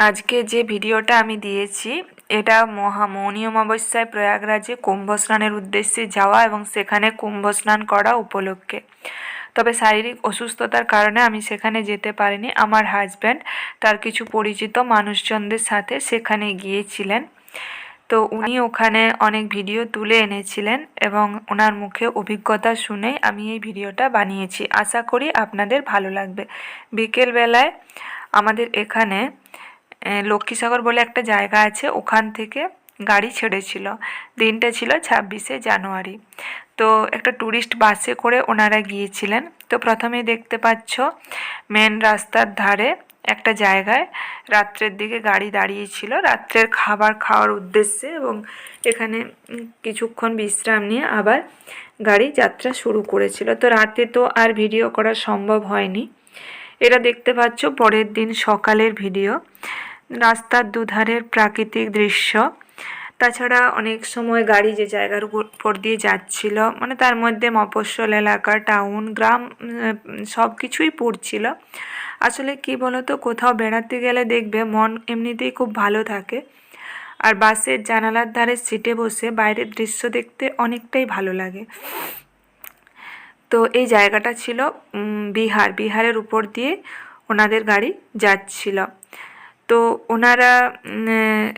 আজকে যে ভিডিওটা আমি দিয়েছি, এটা মহা অমাবস্যায় প্রয়াগরাজে কুম্ভ স্নানের উদ্দেশ্যে যাওয়া এবং সেখানে কুম্ভ স্নান করা উপলক্ষে। তবে শারীরিক অসুস্থতার কারণে আমি সেখানে যেতে পারিনি। আমার হাজব্যান্ড তার কিছু পরিচিত মানুষজনদের সাথে সেখানে গিয়েছিলেন। তো উনি ওখানে অনেক ভিডিও তুলে এনেছিলেন এবং ওনার মুখে অভিজ্ঞতা শুনেই আমি এই ভিডিওটা বানিয়েছি। আশা করি আপনাদের ভালো লাগবে। বিকেলবেলায় আমাদের এখানে লক্ষ্মীসাগর বলে একটা জায়গা আছে, ওখান থেকে গাড়ি ছেড়েছিল। দিনটা ছিল ছাব্বিশে জানুয়ারি। তো একটা ট্যুরিস্ট বাসে করে ওনারা গিয়েছিলেন। তো প্রথমেই দেখতে পাচ্ছ, মেন রাস্তার ধারে একটা জায়গায় রাত্রের দিকে গাড়ি দাঁড়িয়েছিল। রাত্রের খাবার খাওয়ার উদ্দেশ্যে এবং এখানে কিছুক্ষণ বিশ্রাম নিয়ে আবার গাড়ি যাত্রা শুরু করেছিল। তো রাতে তো আর ভিডিও করা সম্ভব হয়নি। এটা দেখতে পাচ্ছ, পরের দিন সকালের ভিডিও। রাস্তার দুধারের প্রাকৃতিক দৃশ্য। তাছাড়া অনেক সময় গাড়ি যে জায়গার উপর- দিয়ে যাচ্ছিল মানে তার মধ্যে মফস্বল এলাকা, টাউন, গ্রাম সব কিছুই পড়ছিল। আসলে কি বলতো, কোথাও বেড়াতে গেলে দেখবে মন এমনিতেই খুব ভালো থাকে। আর বাসের জানালার ধারে সিটে বসে বাইরের দৃশ্য দেখতে অনেকটাই ভালো লাগে। তো এই জায়গাটা ছিল বিহার। বিহারের উপর দিয়ে ওনাদের গাড়ি যাচ্ছিল। তো ওনারা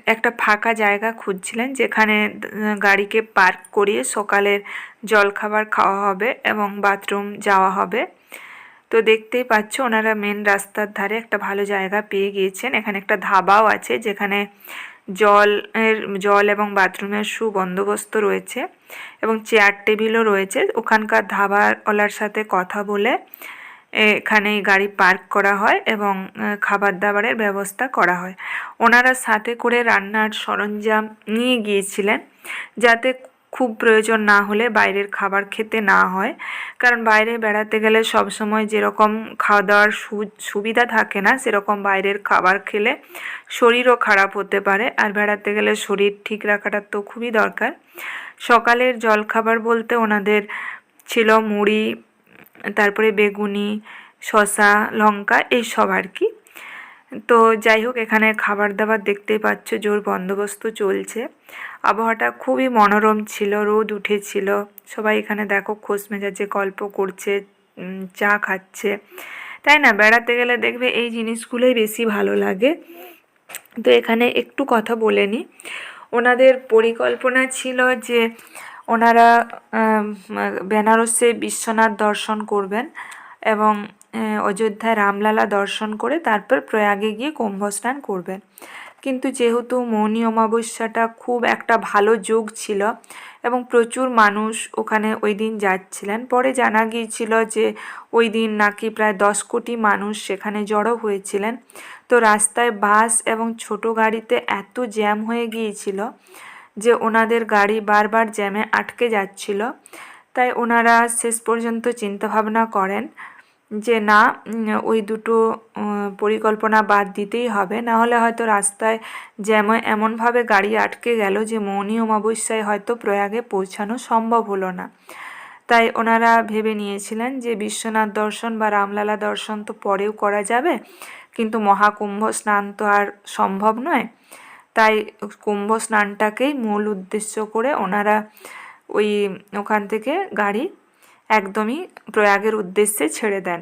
একটা ফাঁকা জায়গা খুঁজছিলেন যেখানে গাড়িকে পার্ক করিয়ে সকালের জলখাবার খাওয়া হবে এবং বাথরুম যাওয়া হবে। তো দেখতেই পাচ্ছ ওনারা মেন রাস্তার ধারে একটা ভালো জায়গা পেয়ে গিয়েছেন। এখানে একটা ধাবাও আছে যেখানে জল এর, জল এবং বাথরুমের সুবন্দোবস্ত রয়েছে এবং চেয়ার টেবিলও রয়েছে। ওখানকার ধাবাওয়ালার সাথে কথা বলে এখানে গাড়ি পার্ক করা হয় এবং খাবার দাবারের ব্যবস্থা করা হয়। ওনারা সাথে করে রান্নার সরঞ্জাম নিয়ে গিয়েছিলেন যাতে খুব প্রয়োজন না হলে বাইরের খাবার খেতে না হয়। কারণ বাইরে বেড়াতে গেলে সব সময় যেরকম খাওয়া দাওয়ার সুবিধা থাকে না, সেরকম বাইরের খাবার খেলে শরীরও খারাপ হতে পারে। আর বেড়াতে গেলে শরীর ঠিক রাখাটা তো খুবই দরকার। সকালের জলখাবার বলতে ওনাদের ছিল মুড়ি তারপরে বেগুনি, শসা, লঙ্কা এইসব আর কি। তো যাই হোক, এখানে খাবার দাবার দেখতেই পাচ্ছ, জোর বন্দোবস্ত চলছে। আবহাওয়াটা খুবই মনোরম ছিল, রোদ উঠেছিল। সবাই এখানে দেখো খোশ মেজাজে গল্প করছে চা খাচ্ছে। তাই না? বেড়াতে গেলে দেখবে এই জিনিসগুলোই বেশি ভালো লাগে। তো এখানে একটু কথা বলে নিই ওনাদের পরিকল্পনা ছিল যে ওনারা বেনারসে বিশ্বনাথ দর্শন করবেন এবং অযোধ্যায় রামলালা দর্শন করে তারপর প্রয়াগে গিয়ে কুম্ভ স্নান করবেন। কিন্তু যেহেতু মৌনী অমাবস্যাটা খুব একটা ভালো যোগ ছিল এবং প্রচুর মানুষ ওখানে ওই দিন যাচ্ছিলেন, পরে জানা গিয়েছিল যে ওই দিন নাকি প্রায় দশ কোটি মানুষ সেখানে জড়ো হয়েছিলেন। তো রাস্তায় বাস এবং ছোট গাড়িতে এত জ্যাম হয়ে গিয়েছিল যে ওনাদের গাড়ি বারবার জ্যামে আটকে যাচ্ছিল, তাই ওনারা শেষ পর্যন্ত চিন্তাভাবনা করেন যে না ওই দুটো পরিকল্পনা বাদ দিতেই হবে। না হলে হয়তো রাস্তায় জ্যামে এমনভাবে গাড়ি আটকে গেল যে মৌনী অমাবস্যায় হয়তো প্রয়াগে পৌঁছানো সম্ভব হলো না। তাই ওনারা ভেবে নিয়েছিলেন যে বিশ্বনাথ দর্শন বা রামলালা দর্শন তো পরেও করা যাবে, কিন্তু মহাকুম্ভ স্নান তো আর সম্ভব নয়। তাই কুম্ভ স্নানটাকেই মূল উদ্দেশ্য করে ওনারা ওই ওখান থেকে গাড়ি একদমই প্রয়াগের উদ্দেশ্যে ছেড়ে দেন।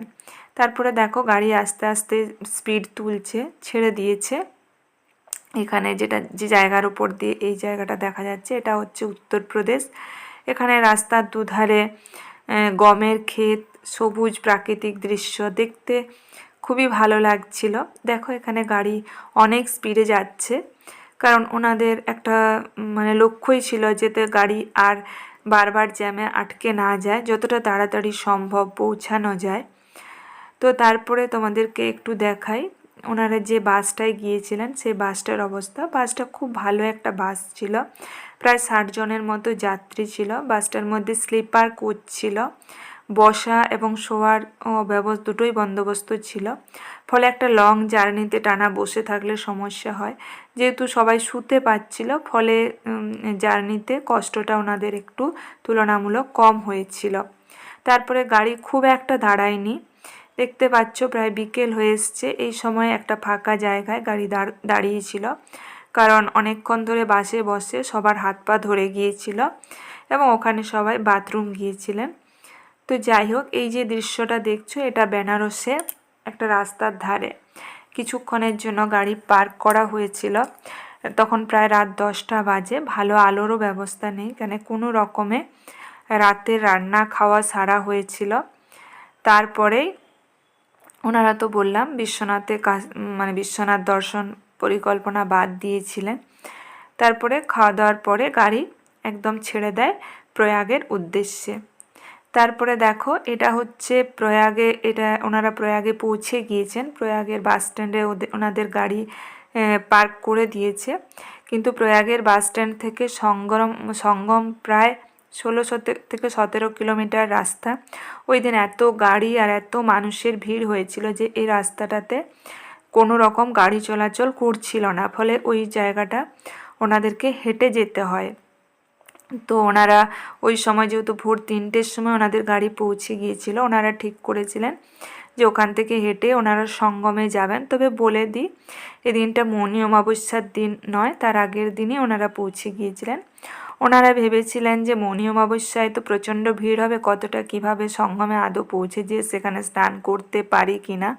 তারপরে দেখো গাড়ি আস্তে আস্তে স্পিড তুলছে, ছেড়ে দিয়েছে। এখানে যেটা, যে জায়গার উপর দিয়ে এই জায়গাটা দেখা যাচ্ছে, এটা হচ্ছে উত্তরপ্রদেশ। এখানে রাস্তার দুধারে গমের ক্ষেত, সবুজ প্রাকৃতিক দৃশ্য দেখতে খুবই ভালো লাগছিল। দেখো এখানে গাড়ি অনেক স্পিডে যাচ্ছে। কারণ ওনাদের একটা মানে লক্ষ্যই ছিল যাতে গাড়ি আর বারবার জ্যামে আটকে না যায়, যতটা তাড়াতাড়ি সম্ভব পৌঁছানো যায়। তো তারপরে তোমাদেরকে একটু দেখাই। ওনারা যে বাসটায় গিয়েছিলেন, সেই বাসটার অবস্থা। বাসটা খুব ভালো একটা বাস ছিল। প্রায় ষাট জনের মতো যাত্রী ছিল। বাসটার মধ্যে স্লিপার কোচ ছিল। বসা এবং শোয়ার ব্যবস্থা দুটোই বন্দোবস্ত ছিল। ফলে একটা লং জার্নিতে টানা বসে থাকলে সমস্যা হয়। যেহেতু সবাই শুতে পাচ্ছিল ফলে জার্নিতে কষ্টটা ওনাদের একটু তুলনামূলক কম হয়েছিল। তারপরে গাড়ি খুব একটা দাঁড়ায়নি। দেখতে পাচ্ছ, প্রায় বিকেল হয়ে এসছে। এই সময় একটা ফাঁকা জায়গায় গাড়ি দাঁড়, দাঁড়িয়েছিল। কারণ অনেকক্ষণ ধরে বাসে বসে সবার হাত পা ধরে গিয়েছিল এবং ওখানে সবাই বাথরুম গিয়েছিলেন। তো যাই হোক, এই যে দৃশ্যটা দেখছ, এটা বেনারসে একটা রাস্তার ধারে। কিছুক্ষণের জন্য গাড়ি পার্ক করা হয়েছিল। তখন প্রায় রাত দশটা বাজে, ভালো আলোরও ব্যবস্থা নেই, কেন কোনো রকমে রাতে রান্না খাওয়া সারা হয়েছিল। তারপরেই ওনারা তো বললাম, বিশ্বনাথে মানে বিশ্বনাথ দর্শন পরিকল্পনা বাদ দিয়েছিলেন। তারপরে খাওয়া দাওয়ার পরে গাড়ি একদম ছেড়ে দেয় প্রয়াগের উদ্দেশ্যে। তারপরে দেখো, এটা হচ্ছে প্রয়াগে, এটা ওনারা প্রয়াগে পৌঁছে গিয়েছেন। প্রয়াগের বাস স্ট্যান্ডে ওদের ওনাদের গাড়ি পার্ক করে দিয়েছে। কিন্তু প্রয়াগের বাস স্ট্যান্ড থেকে সঙ্গম সঙ্গম প্রায় ষোলো থেকে সতেরো কিলোমিটার রাস্তা। ওই দিন এত গাড়ি আর এত মানুষের ভিড় হয়েছিল যে এই রাস্তাটাতে কোনো রকম গাড়ি চলাচল করছিল না। ফলে ওই জায়গাটা ওনাদেরকে হেঁটে যেতে হয়। তো ওনারা ওই সময় যেহেতু ভোর তিনটের সময় ওনাদের গাড়ি পৌঁছে গিয়েছিল, ওনারা ঠিক করেছিলেন যে ওখান থেকে হেঁটে ওনারা সঙ্গমে যাবেন। তবে বলে দিই এই দিনটা মৌনী অমাবস্যার দিন নয়, তার আগের দিনই ওনারা পৌঁছে গিয়েছিলেন। ওনারা ভেবেছিলেন যে মৌনী অমাবস্যায় তো প্রচণ্ড ভিড় হবে, কতটা কীভাবে সঙ্গমে আদৌ পৌঁছে যেয়ে সেখানে স্নান করতে পারি কি না?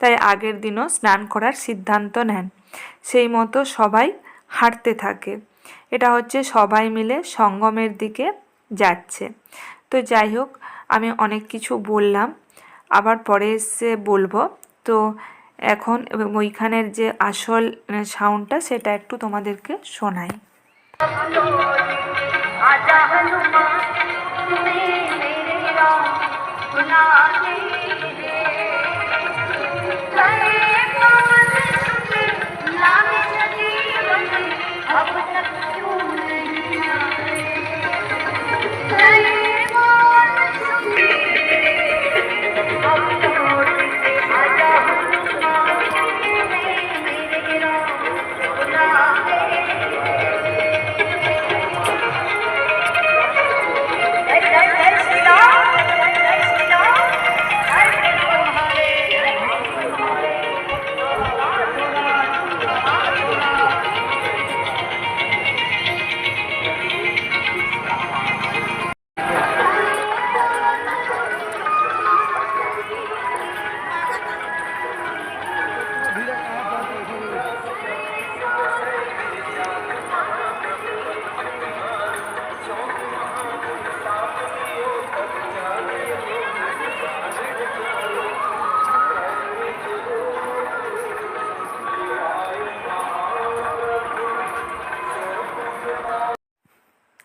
তাই আগের দিনও স্নান করার সিদ্ধান্ত নেন। সেই মতো সবাই হাঁটতে থাকে। এটা হচ্ছে সবাই মিলে সঙ্গমের দিকে যাচ্ছে। তো যাই হোক, আমি অনেক কিছু বললাম, আবার পরে এসে বলব। তো এখন ওইখানের যে আসল সাউন্ডটা সেটা একটু তোমাদেরকে শোনাই। আজা হনুমান তুমি মেরে রাম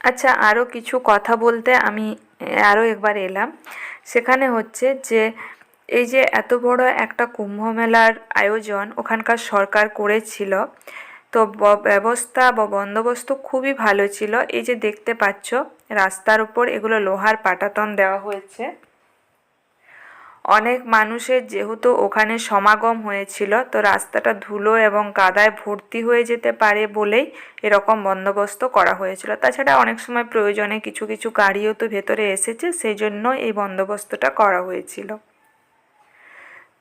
আচ্ছা আরও কিছু কথা বলতে আমি আরও একবার এলাম। সেখানে হচ্ছে যে, এই যে এত বড় একটা কুম্ভ মেলার আয়োজন ওখানকার সরকার করেছিল, তো ব্যবস্থা বা বন্দোবস্ত খুবই ভালো ছিল। এই যে দেখতে পাচ্ছ, রাস্তার উপর এগুলো লোহার পাটাতন দেওয়া হয়েছে। অনেক মানুষের যেহেতু ওখানে সমাগম হয়েছিল, তো রাস্তাটা ধুলো এবং কাদায় ভর্তি হয়ে যেতে পারে বলেই এরকম বন্দোবস্ত করা হয়েছিল। তাছাড়া অনেক সময় প্রয়োজনে কিছু কিছু গাড়িও তো ভেতরে এসেছে সেই জন্য এই বন্দোবস্তটা করা হয়েছিল।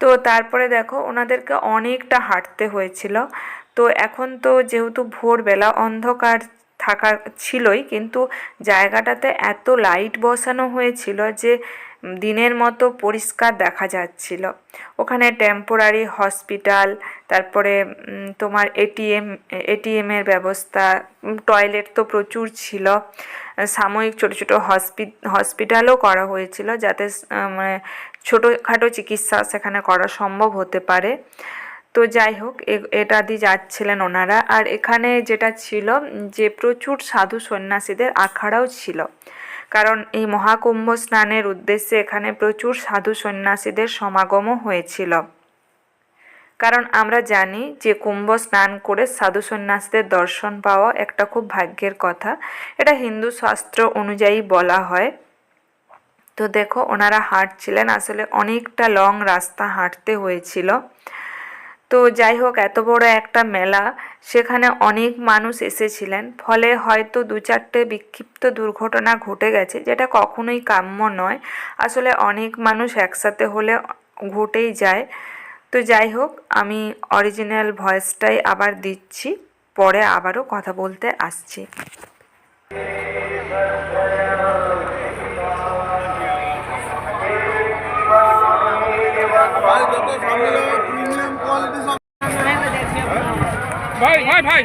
তো তারপরে দেখো, ওনাদেরকে অনেকটা হাঁটতে হয়েছিল। তো এখন তো যেহেতু ভোরবেলা অন্ধকার থাকা ছিলই, কিন্তু জায়গাটাতে এত লাইট বসানো হয়েছিল যে দিনের মতো পরিষ্কার দেখা যাচ্ছিল। ওখানে টেম্পোরারি হসপিটাল তারপরে তোমার এটিএম এটিএমের ব্যবস্থা টয়লেট তো প্রচুর ছিল। সাময়িক ছোটো ছোটো হসপি হসপিটালও করা হয়েছিল যাতে মানে ছোটোখাটো চিকিৎসা সেখানে করা সম্ভব হতে পারে। তো যাই হোক এটা দিয়ে যাচ্ছিলেন ওনারা। আর এখানে যেটা ছিল, যে প্রচুর সাধু সন্ন্যাসীদের আখাড়াও ছিল। কারণ এই মহাকুম্ভ স্নানের উদ্দেশ্যে এখানে প্রচুর সাধু সন্ন্যাসীদের সমাগমও হয়েছিল। কারণ আমরা জানি যে কুম্ভ স্নান করে সাধু সন্ন্যাসীদের দর্শন পাওয়া একটা খুব ভাগ্যের কথা। এটা হিন্দু শাস্ত্র অনুযায়ী বলা হয়। তো দেখো, ওনারা হাঁটছিলেন। আসলে অনেকটা লং রাস্তা হাঁটতে হয়েছিল। তো যাই হোক, এত বড় একটা মেলা। সেখানে অনেক মানুষ এসেছিলেন। ফলে হয়তো দু চারটে বিক্ষিপ্ত দুর্ঘটনা ঘটে গেছে, যেটা কখনোই কাম্য নয়। আসলে অনেক মানুষ একসাথে হলে ঘটেই যায়। তো যাই হোক, আমি অরিজিনাল ভয়েসটাই আবার দিচ্ছি, পরে আবারও কথা বলতে আসছি। ভাই ভাই ভাই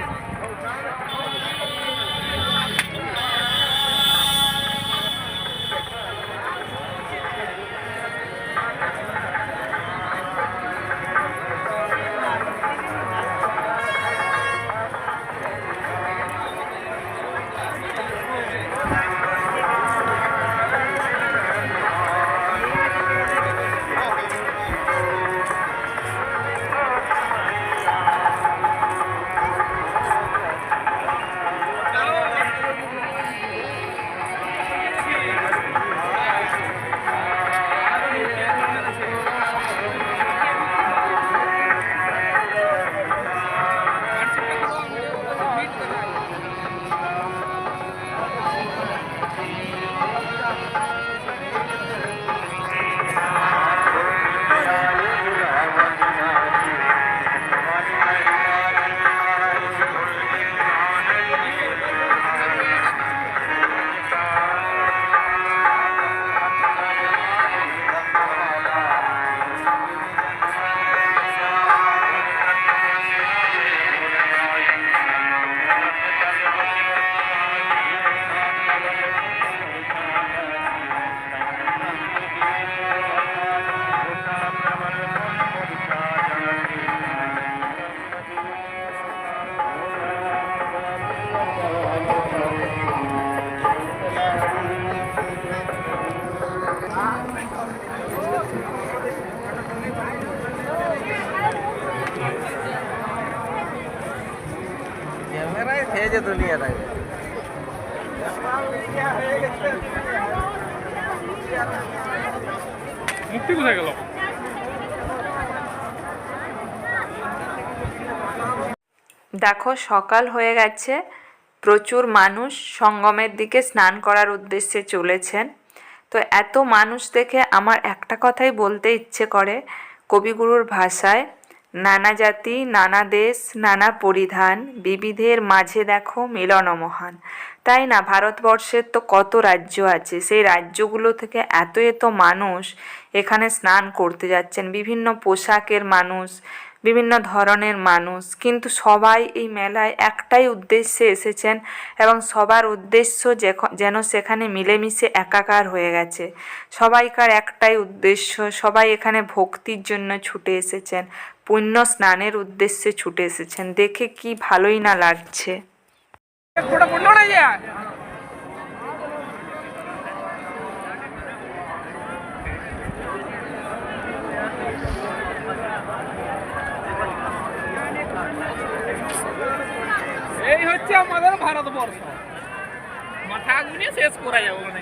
ক্যামেরায় খেয়েছে দুনিয়াটাকে মুক্তি কোথায় গেল? দেখো সকাল হয়ে গেছে। প্রচুর মানুষ সঙ্গমের দিকে স্নান করার উদ্দেশ্যে চলেছেন। তো এত মানুষ দেখে আমার একটা কথাই বলতে ইচ্ছে করে কবিগুরুর ভাষায় নানা জাতি, নানা দেশ, নানা পরিধান, বিবিধের মাঝে দেখো মিলন মহান। তাই না, ভারতবর্ষের তো কত রাজ্য আছে, সেই রাজ্যগুলো থেকে এত এত মানুষ এখানে স্নান করতে যাচ্ছেন, বিভিন্ন পোশাকের মানুষ, বিভিন্ন ধরনের মানুষ। কিন্তু সবাই এই মেলায় একটাই উদ্দেশ্যে এসেছেন এবং সবার উদ্দেশ্য যেন সেখানে মিলেমিশে একাকার হয়ে গেছে। সবাইকার একটাই উদ্দেশ্য, সবাই এখানে ভক্তির জন্য ছুটে এসেছেন। পুণ্য স্নানের উদ্দেশ্যে ছুটে এসেছেন। দেখে কি ভালোই না লাগছে। আমাদের ভারতবর্ষ। মাথা গুনিয়ে শেষ করা যাবে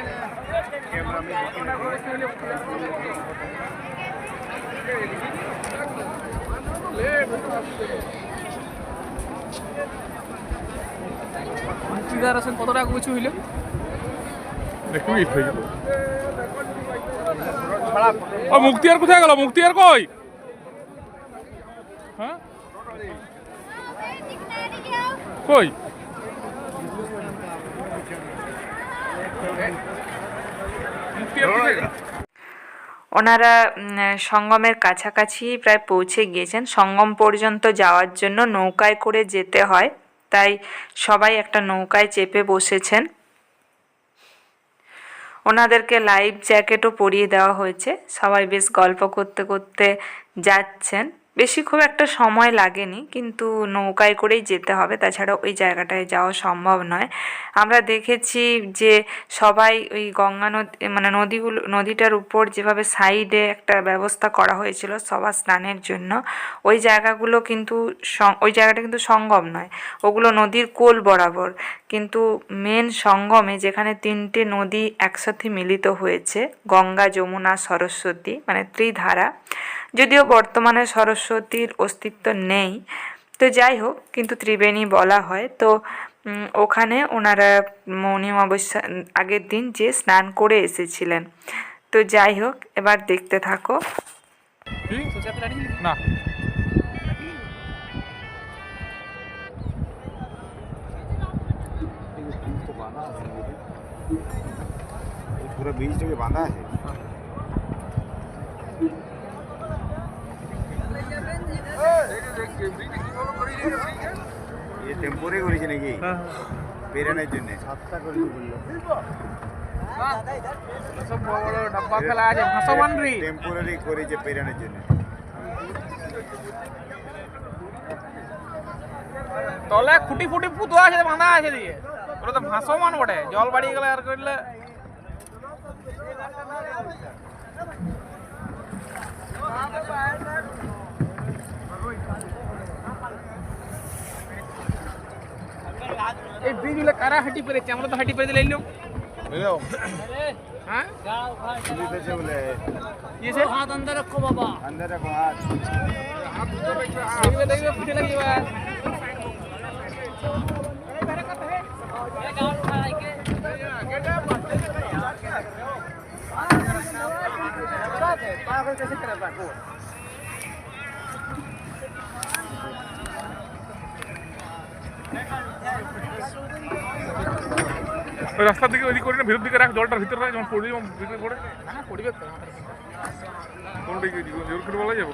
মুক্তিদার আছেন কত টাকা কিছু হইল? ও মুক্তি কোথায় গেল? মুক্তি আর কই? হ্যাঁ? কই? ওনারা সঙ্গমের কাছাকাছি প্রায় পৌঁছে গিয়েছেন। সঙ্গম পর্যন্ত যাওয়ার জন্য নৌকায় করে যেতে হয়। তাই সবাই একটা নৌকায় চেপে বসেছেন। ওনাদেরকে লাইফ জ্যাকেটও পরিয়ে দেওয়া হয়েছে। সবাই বেশ গল্প করতে করতে যাচ্ছেন। বেশি খুব একটা সময় লাগেনি, কিন্তু নৌকায় করেই যেতে হবে। তাছাড়া ওই জায়গাটায় যাওয়া সম্ভব নয়। আমরা দেখেছি যে সবাই ওই গঙ্গা নদী মানে নদীগুলো, নদীটার উপর যেভাবে সাইডে একটা ব্যবস্থা করা হয়েছিল সবার স্নানের জন্য, ওই জায়গাগুলো কিন্তু ওই জায়গাটা কিন্তু সঙ্গম নয়। ওগুলো নদীর কোল বরাবর। কিন্তু মেন সঙ্গমে যেখানে তিনটে নদী একসাথে মিলিত হয়েছে, গঙ্গা, যমুনা, সরস্বতী মানে ত্রিধারা যদিও বর্তমানে সরস্বতীর অস্তিত্ব নেই। তো যাই হোক কিন্তু ত্রিবেণী বলা হয়। তো ওখানে ওনারা মৌনী অমাবস্যা আগের দিন যে স্নান করে এসেছিলেন। তো যাই হোক এবার দেখতে থাকো। না। পুরো ব্রিজটাকে বাঁধা আছে। এ টেম্পোরে করেছে নাকি? বেরানোর জন্য। সাতটা করেছে বলল। সব বড় বড় ডাব্বা ফেলা আছে ভাসমান রে টেম্পোরারি করেছে বেরানোর জন্য। তলে খুঁটি ফুটি পুতো আছে বাঁধা আছে দিয়ে। ওটা তো ভাসমান বটে জল বাড়িয়ে গেলে আর করলে। এই ব্রিজগুলো কারা হাঁটি পেরেছে আমরা তো হাঁটি পেরে দিলে এলাম হ্যাঁ পুলিশ আছে বলে ইয়েছে হাত আন্দার রাখো বাবা আন্দার রাখো হাত দেখবে দেখবে পিঠে লাগবে ওই রাস্তার দিকে ওইদিকে করি না ভিতর দিকে রাখ জলটার ভিতরে রাখ যখন পড়ে যখন ভিতরে পড়ে পড়বে কোনটা কোন করে বলা যাবে?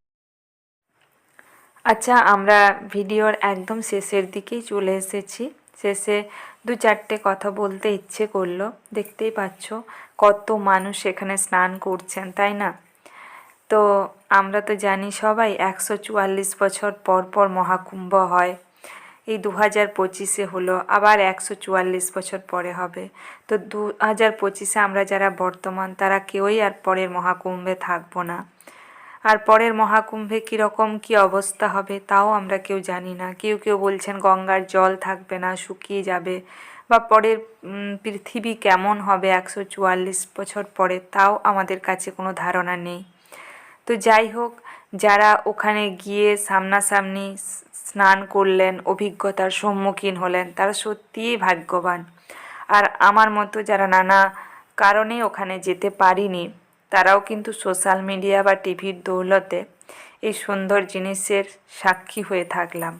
আচ্ছা আমরা ভিডিওর একদম শেষের দিকেই চলে এসেছি। শেষে দু চারটে কথা বলতে ইচ্ছে করল। দেখতেই পাচ্ছ কত মানুষ এখানে স্নান করছেন, তাই না? তো আমরা তো জানি সবাই একশো চুয়াল্লিশ বছর পর পর মহাকুম্ভ হয়। এই দু হাজার পঁচিশে হলো, আবার একশো চুয়াল্লিশ বছর পরে হবে। তো দু হাজার পঁচিশে আমরা যারা বর্তমান, তারা কেউই আর পরের মহাকুম্ভে থাকব না। আর পরের মহাকুম্ভে কীরকম কী অবস্থা হবে তাও আমরা কেউ জানি না। কেউ কেউ বলছেন গঙ্গার জল থাকবে না, শুকিয়ে যাবে বা পরের পৃথিবী কেমন হবে একশো চুয়াল্লিশ বছর পরে তাও আমাদের কাছে কোনো ধারণা নেই। তো যাই হোক, যারা ওখানে গিয়ে সামনাসামনি স্নান করলেন, অভিজ্ঞতার সম্মুখীন হলেন, তারা সত্যিই ভাগ্যবান। আর আমার মতো যারা নানা কারণে ওখানে যেতে পারিনি তারাও কিন্তু সোশ্যাল মিডিয়া বা টিভির দৌলতে এই সুন্দর জিনিসের সাক্ষী হয়ে থাকলাম।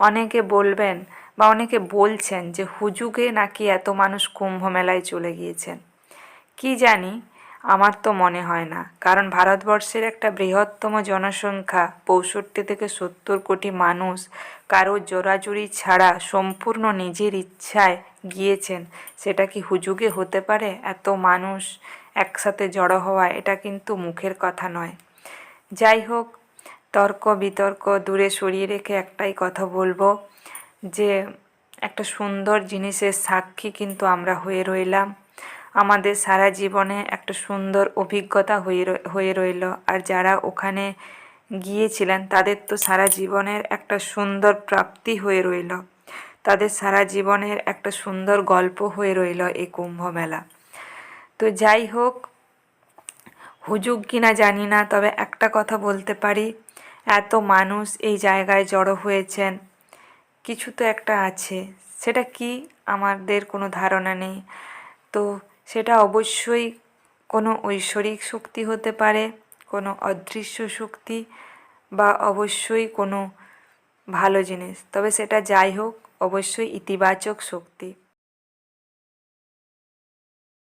অনেকে বলবেন বা অনেকে বলছেন যে হুজুগে নাকি এত মানুষ কুম্ভ মেলায় চলে গিয়েছেন। কি জানি, আমার তো মনে হয় না। কারণ ভারতবর্ষের একটা বৃহত্তম জনসংখ্যা, পঁয়ষট্টি থেকে সত্তর কোটি মানুষ, কারও জোরাজুরি ছাড়া সম্পূর্ণ নিজের ইচ্ছায় গিয়েছেন, সেটা কি হুজুগে হতে পারে? এত মানুষ একসাথে জড়ো হওয়া, এটা কিন্তু মুখের কথা নয়। যাই হোক, তর্ক বিতর্ক দূরে সরিয়ে রেখে একটাই কথা বলব, যে একটা সুন্দর জিনিসের সাক্ষী কিন্তু আমরা হয়ে রইলাম। আমাদের সারা জীবনে একটা সুন্দর অভিজ্ঞতা হয়ে হয়ে রইল। আর যারা ওখানে গিয়েছিলেন, তাদের তো সারা জীবনের একটা সুন্দর প্রাপ্তি হয়ে রইল। তাদের সারা জীবনের একটা সুন্দর গল্প হয়ে রইল এই কুম্ভ মেলা। তো যাই হোক, হুজুগ কিনা জানি না, তবে একটা কথা বলতে পারি। এত মানুষ এই জায়গায় জড়ো হয়েছেন, কিছু তো একটা আছে। সেটা কি? আমাদের কোনো ধারণা নেই। তো সেটা অবশ্যই কোনো ঐশ্বরিক শক্তি হতে পারে, কোনো অদৃশ্য শক্তি, বা অবশ্যই কোনো ভালো জিনিস। তবে সেটা যাই হোক, অবশ্যই ইতিবাচক শক্তি।